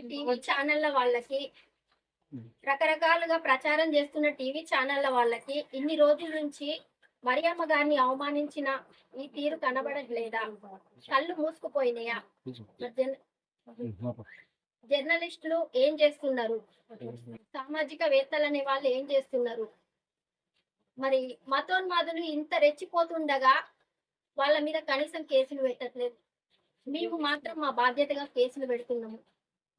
TV ఛానళ్ళ వాళ్ళకి రకరకాలుగా ప్రచారం చేస్తున్న టీవీ ఛానళ్ళ వాళ్ళకి ఇన్ని రోజుల నుంచి మరియమ్మ గారిని అవమానించిన ఈ తీరు కనబడట్లేదా? కళ్ళు మూసుకుపోయినాయా? జర్న- జర్నలిస్టులు ఏం చేస్తున్నారు? సామాజిక వేత్తలు అనే వాళ్ళు ఏం చేస్తున్నారు? మరి మతోన్మాదులు ఇంత రెచ్చిపోతుండగా వాళ్ళ మీద కనీసం కేసులు పెట్టట్లేదు. మేము మాత్రం మా బాధ్యతగా కేసులు పెడుతున్నాము.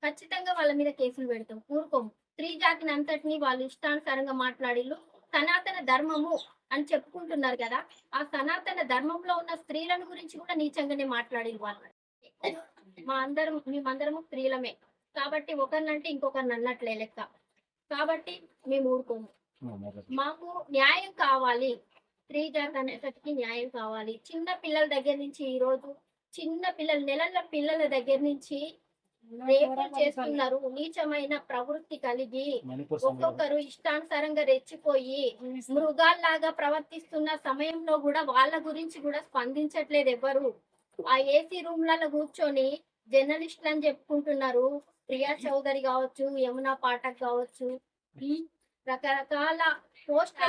ఖచ్చితంగా వాళ్ళ మీద కేసులు పెడతాం. ఊరుకోము. స్త్రీ జాతిని అంతటిని వాళ్ళు ఇష్టానుసారంగా మాట్లాడిళ్ళు. సనాతన ధర్మము అని చెప్పుకుంటున్నారు కదా ఆ సనాతన ధర్మంలో ఉన్న స్త్రీలను గురించి కూడా నీచంగానే మాట్లాడి వాళ్ళు. మా అందరం మేమందరము స్త్రీలమే. కాబట్టి ఒకరినంటే ఇంకొకరిని అన్నట్లే లెక్క. కాబట్టి మేము ఊరుకోము. మాకు న్యాయం కావాలి. స్త్రీ జాతి అనేసరికి న్యాయం కావాలి. చిన్న పిల్లల దగ్గర నుంచి ఈ రోజు చిన్న పిల్లల నెలల పిల్లల దగ్గర నుంచి రేపులు చేస్తున్నారు. నీచమైన ప్రవృత్తి కలిగి ఒక్కొక్కరు ఇష్టానుసారంగా రెచ్చిపోయి మృగాల్లాగా ప్రవర్తిస్తున్న సమయంలో కూడా వాళ్ళ గురించి కూడా స్పందించట్లేదు ఎవరు ఆ ఏసీ రూమ్లలో కూర్చొని జర్నలిస్టులు అని చెప్పుకుంటున్నారు. ప్రియా చౌదరి కావచ్చు యమునా పాఠక్ కావచ్చు. ఈ రకరకాల పోస్ట్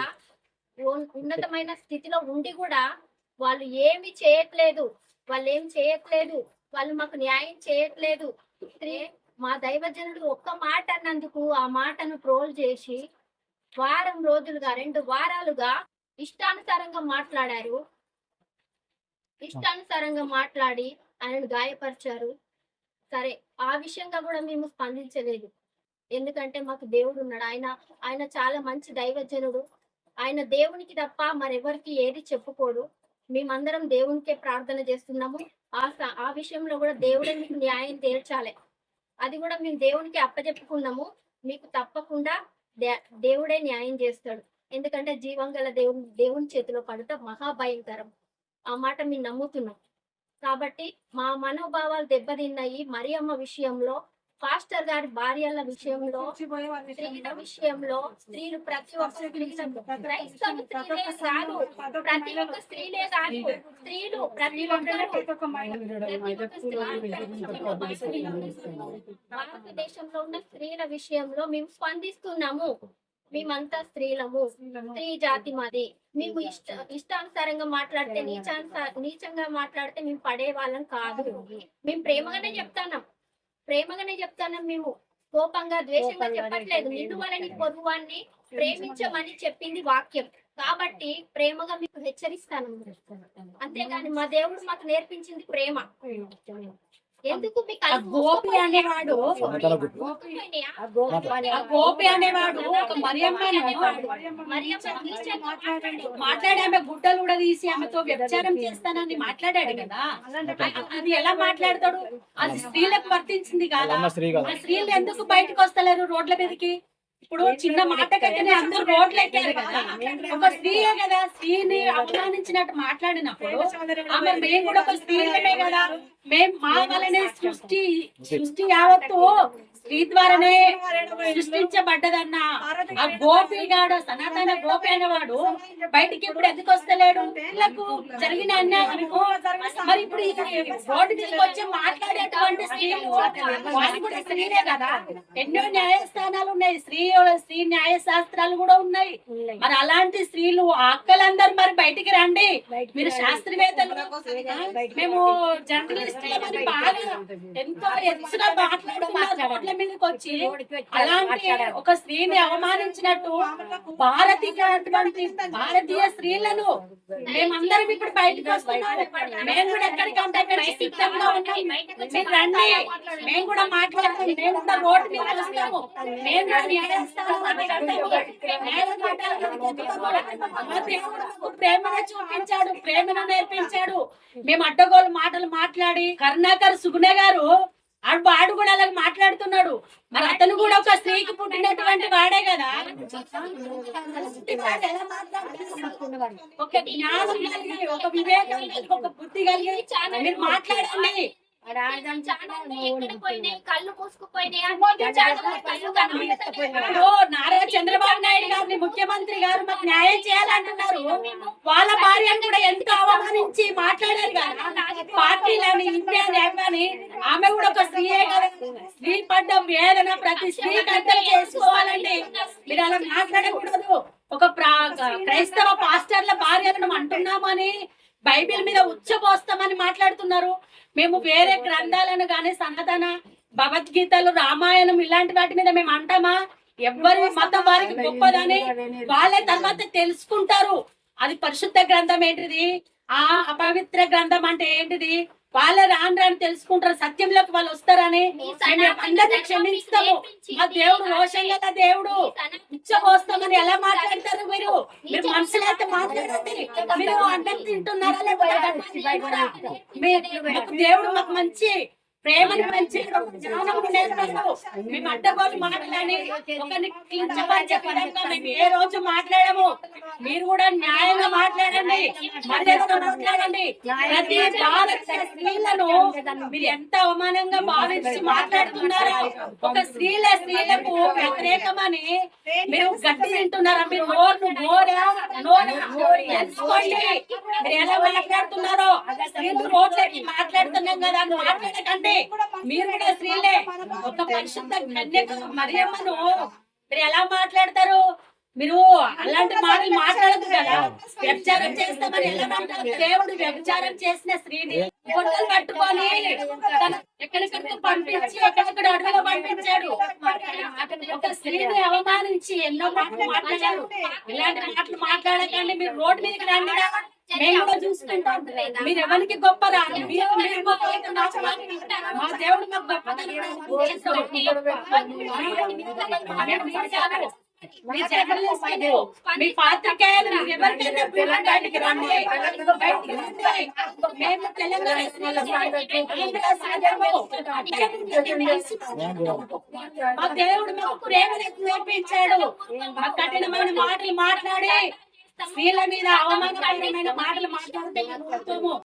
ఉన్నతమైన స్థితిలో ఉండి కూడా వాళ్ళు ఏమి చేయట్లేదు. వాళ్ళు ఏం చేయట్లేదు. వాళ్ళు మాకు న్యాయం చేయట్లేదు. స్త్రీ మా దైవజనుడు ఒక్క మాట అన్నందుకు ఆ మాటను ట్రోల్ చేసి వారం రోజులుగా రెండు వారాలుగా ఇష్టానుసారంగా మాట్లాడారు. ఇష్టానుసారంగా మాట్లాడి ఆయనను గాయపరిచారు. సరే ఆ విషయంగా కూడా మేము స్పందించలేదు. ఎందుకంటే మాకు దేవుడు ఉన్నాడు. ఆయన ఆయన చాలా మంచి దైవజనుడు. ఆయన దేవునికి తప్ప మరెవరికి ఏది చెప్పుకోడు. మేమందరం దేవునికే ప్రార్థన చేస్తున్నాము. ఆ స- ఆ విషయంలో కూడా దేవుడే మీకు న్యాయం తీర్చాలి అది కూడా మేము దేవునికి అప్పచెప్పుకున్నాము మీకు తప్పకుండా దే- దేవుడే న్యాయం చేస్తాడు. ఎందుకంటే జీవం గల దేవుని దేవుని చేతిలో పడితే మహాభయంకరం. ఆ మాట మేము నమ్ముతున్నాం. కాబట్టి మా మనోభావాలు దెబ్బతిన్నాయి. మరి అమ్మ విషయంలో పాస్టర్ గారి భార్యల విషయంలో స్త్రీల విషయంలో స్త్రీలు ప్రతి ఒక్క స్త్రీలు క్రైస్తవ స్త్రీలే కాదు ప్రతి ఒక్క స్త్రీలే కాదు స్త్రీలు ప్రతి ఒక్క భారతదేశంలో ఉన్న స్త్రీల విషయంలో మేము స్పందిస్తున్నాము. మేమంతా స్త్రీలము స్త్రీ జాతి మాది. మేము ఇష్ట ఇష్టానుసారంగా మాట్లాడితే నీచానుసార నీచంగా మాట్లాడితే మేము పడే వాళ్ళం కాదు. మేము ప్రేమగానే చెప్తాన్నాం. ప్రేమగానే చెప్తాన్నాం మేము. కోపంగా ద్వేషంగా చెప్పట్లేదు. నిన్ను వాళ్ళని పొరుగువాన్ని ప్రేమించమని చెప్పింది వాక్యం. కాబట్టి ప్రేమగా మీకు హెచ్చరిస్తాను. అంతేగాని మా దేవుడు మాకు నేర్పించింది ప్రేమ. ఎందుకు గోపి అనేవాడు గోపి అనేవాడు ఒక మరియమ్మను మరియమ్మ నీచంగా మాట్లాడాడు. మాట్లాడి. ఆమె గుడ్డలు కూడా తీసి ఆమెతో వ్యభిచారం చేస్తానని మాట్లాడాడు కదా. అది ఎలా మాట్లాడతాడు? అది స్త్రీలకు వర్తించింది కాదా? స్త్రీలు ఎందుకు బయటకు వస్తలేరు రోడ్ల మీదకి? ఇప్పుడు చిన్న మాటకైతేనే అందరూ రోడ్లు ఎక్కారు కదా. ఒక స్త్రీయే కదా స్త్రీని అవమానించినట్టు మాట్లాడినప్పుడు ఆమె మేము కూడా ఒక స్త్రీలమే కదా. మేము మా వలనే సృష్టి సృష్టి యావత్తు స్త్రీ ద్వారానే సృష్టించబడ్డదన్న ఆ గోపి గాడు సనాతన గోపి అనేవాడు బయటికి ఇప్పుడు ఎందుకు వస్తలేడు? జరిగిన అన్యాయము మరి ఇప్పుడు రోడ్డు మీదకి వచ్చి మాట్లాడేటువంటి స్త్రీలు వాళ్ళు కూడా స్త్రీలే కదా. ఎన్నో న్యాయస్థానాలు ఉన్నాయి. స్త్రీ స్త్రీ న్యాయ శాస్త్రాలు కూడా ఉన్నాయి. మరి అలాంటి స్త్రీలు అక్కలందరూ మరి బయటికి రండి. మీరు శాస్త్రవేత్తలు. మేము జర్నలిస్టులమని బాగా ఎంతో ఎత్తుగా మాట్లాడుతున్నారు. మీదకి వచ్చి అలాంటి ఒక స్త్రీని అవమానించినట్టు భారతీయ భారతీయ స్త్రీలను మేమందరం ఇప్పుడు బయటకు వస్తున్నాము మేము కూడా ఎక్కడికంటే అక్కడికి సిద్ధంగా ఉన్నాం. మీరు రండి. మేము కూడా మాట్లాడతాం. మేము కూడా రోడ్డు మీద వస్తాము. మేము ప్రేమను చూపించాడు. ప్రేమను నేర్పించాడు. మేము అడ్డగోలు మాటలు మాట్లాడి కరుణాకర్ సుగుణ గారు ఆడు వాడు కూడా అలాగ మాట్లాడుతున్నాడు. మరి అతను కూడా ఒక స్త్రీకి పుట్టినటువంటి వాడే కదా? ఒక జ్ఞానం కలిగి ఒక వివేకం కలిగి ఒక బుద్ధి కలిగి మీరు మాట్లాడండి. నారా చంద్రబాబు నాయుడు గారిని ముఖ్యమంత్రి గారు మాకు న్యాయం చేయాలంటున్నారు. వాళ్ళ భార్యను కూడా ఎంతో అవమానించి మాట్లాడారు కదా. పార్టీలని ఇండియా అని ఆమె కూడా ఒక స్త్రీయే కదా. స్త్రీ పడ్డ వేదన ప్రతి స్త్రీ కంటే చేసుకోవాలండి. మీరు అలా మాట్లాడకూడదు. ఒక క్రైస్తవ పాస్టర్ల భార్యలను అంటున్నామని బైబిల్ మీద ఉచ్చపోస్తామని మాట్లాడుతున్నారు. మేము వేరే గ్రంథాలను కానీ సంగతన భగవద్గీతలు రామాయణం ఇలాంటి వాటి మీద మేము అంటామా? ఎవ్వరి మతం వారికి గొప్పదని వాళ్ళే తర్వాత తెలుసుకుంటారు. అది పరిశుద్ధ గ్రంథం ఏంటిది? ఆ అపవిత్ర గ్రంథం అంటే ఏంటిది? వాళ్ళే రాను రాని తెలుసుకుంటారు. సత్యంలోకి వాళ్ళు వస్తారని అందరినీ క్షమిస్తాము మా దేవుడు రోషం కదా దేవుడు? ఉచ్చపోస్తామని ఎలా మాట్లాడతారు మీరు? మీరు మనుషులు అయితే మాట్లాడండి. మీరు అన్నం తింటున్నారా లేకపోతే దేవుడు మాకు మంచి ప్రేమను మంచి మేము అడ్డగోలు మాట్లాడి ఒకరిని కించపరిచే విధంగా మేము ఏ రోజు మాట్లాడము? మీరు కూడా న్యాయంగా మాట్లాడండి. మర్యాదగా మాట్లాడండి. ప్రతి భారతీయ స్త్రీలను మీరు ఎంత అవమానంగా భావించి మాట్లాడుతున్నారో ఒక స్త్రీల స్త్రీలకు వ్యతిరేకమని మీరు గట్టి తింటున్నారా మీరు నోరు నోరా? నోరా తెలుసుకోండి మీరు ఎలా మాట్లాడుతున్నారో? స్త్రీలు రోడ్లకి మాట్లాడుతున్నాం కదా మాట్లాడకండి. మీరు కూడా స్త్రీలే. ఒక పరిశుద్ధ కన్యక మరియమ్మను మీరు ఎలా మాట్లాడతారు? మీరు అలాంటి మాటలు మాట్లాడదు కదా. వ్యభిచారం చేస్తామని దేవుడు వ్యభిచారం చేసిన స్త్రీని గుండెలు పట్టుకొని తన ఎక్కడెక్కడికి పంపించి ఎక్కడెక్కడ అడవిలో పంపించాడు. ఒక స్త్రీని అవమానించి ఎన్నో మాటలు మాట్లాడారు. ఇలాంటి మాటలు మాట్లాడకండి. మీరు రోడ్డు మీదకి రండి. మేము చూసుకుంటాం. మీరు ఎవరికి గొప్పరా మీరు మీరు గొప్ప? మా దేవుడు మాకు చేశాము. మీ పాత్రికేయులు ఎవరికైనా రండి. మేము తెలంగాణ దేవుడు మాకు ప్రేమను నేర్పించాడు మా కఠినమైన మాటలు మాట్లాడి. స్త్రీల మీద అవమానకరమైన మాటలు మాట్లాడితే.